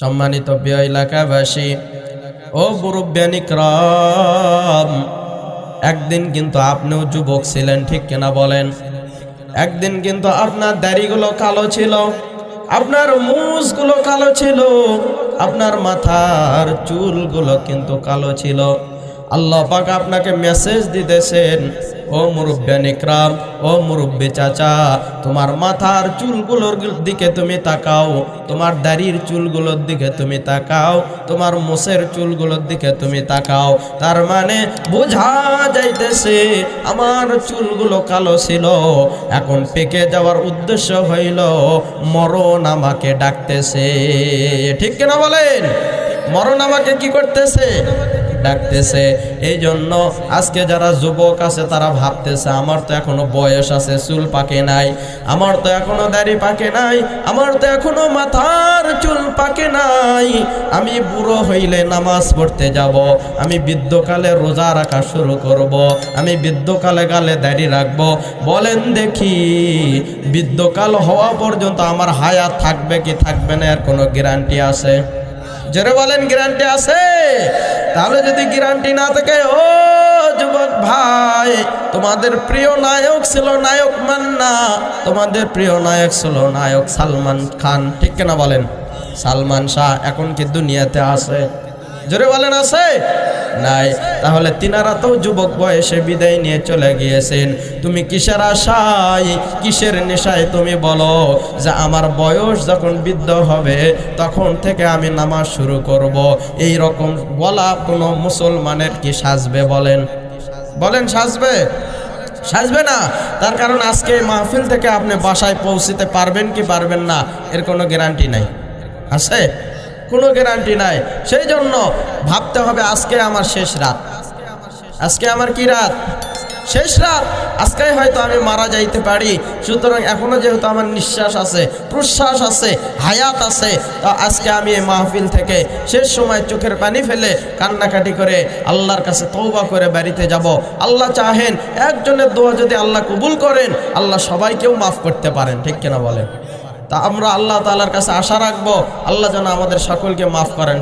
সম্মানিত ব্যয় এলাকাবাসী, ও মুরব্বানিক্রম একদিন কিন্তু আপনিও যুবক ছিলেন, ঠিক কিনা বলেন? একদিন কিন্তু আপনার দাড়িগুলো কালো ছিল, আপনার মুসগুলো কালো ছিল, আপনার মাথার চুলগুলো কিন্তু কালো ছিল। আল্লাহ পাক আপনাকে মেসেজ দিতেছেন, ও মুরব্বানিক্রাম ও মুরব্বী চাচা, তোমার মাথার চুলগুলোর দিকে তুমি তাকাও, তোমার দাড়ির চুলগুলোর দিকে তুমি তাকাও, তোমার মোষের চুলগুলোর দিকে তুমি তাকাও। তার মানে বোঝা যাইতেছে আমার চুলগুলো কালো ছিল, এখন পেকে যাওয়ার উদ্দেশ্য হইল মরণ আমাকে ডাকতেছে। ঠিক কিনা বলেন? মরণ আমাকে কি করতেছে? ডাকতেছে। এই জন্য আজকে যারা যুবক আছে, তারা ভাবতেছে, আমার তো এখনও বয়স আছে, চুল পাকে নাই। আমার তো এখনও দাড়ি পাকে নাই। আমার তো এখনও মাথার চুল পাকে নাই। আমি বুড়ো হইলে নামাজ পড়তে যাব। আমি বৃদ্ধকালে রোজা রাখা শুরু করব। আমি বৃদ্ধকালে গালে দাড়ি রাখব। বলেন দেখি, বৃদ্ধকাল হওয়া পর্যন্ত আমার হায়াত থাকবে কি থাকবে না, এর কোনো গ্যারান্টি আছে? জোরে বলেন, গ্যারান্টি আছে? তাহলে যদি গ্যারান্টি না থাকে, ও যুবক ভাই, তোমাদের প্রিয় নায়ক ছিল নায়ক মান্না, তোমাদের প্রিয় নায়ক ছিল নায়ক সালমান খান। ঠিক কেনা বলেন? সালমান শাহ এখন কি দুনিয়াতে আছে? জোরে বলেন আছে? নাই। তাহলে তিনারা তো যুবক বয়সে বিদায় নিয়ে চলে গিয়েছেন। তুমি কিসের আশায়, কিসের নেশায় তুমি বলো যে আমার বয়স যখন বৃদ্ধ হবে, তখন থেকে আমি নামাজ শুরু করব। এই রকম বলা কোনো মুসলমানের কি সাজবে বলেন? বলেন, সাজবে? সাজবে না। তার কারণ আজকে মাহফিল থেকে আপনি বাসায় পৌঁছিতে পারবেন কি পারবেন না, এর কোনো গ্যারান্টি নাই। আছে? কোনো গ্যারান্টি নাই। সেই জন্য ভাবতে হবে, আজকে আমার শেষ রাত। আজকে আমার কি রাত? শেষ রাত? আজকে হয়তো আমি মারা যাইতে পারি। সুতরাং এখনও যেহেতু আমার নিঃশ্বাস আছে, প্রশ্বাস আছে, হায়াত আছে, তো আজকে আমি এই মাহফিল থেকে শেষ সময় চোখের পানি ফেলে কান্নাকাটি করে আল্লাহর কাছে তৌবা করে বাড়িতে যাব। আল্লাহ চাহেন, একজনের দোয়া যদি আল্লাহ কবুল করেন, আল্লাহ সবাইকেও মাফ করতে পারেন। ঠিক কিনা বলেন? তা আমরা আল্লাহ তালার কাছে আশা রাখব। আল্লাহ যেন আমাদের সকলকে মাফ করেন।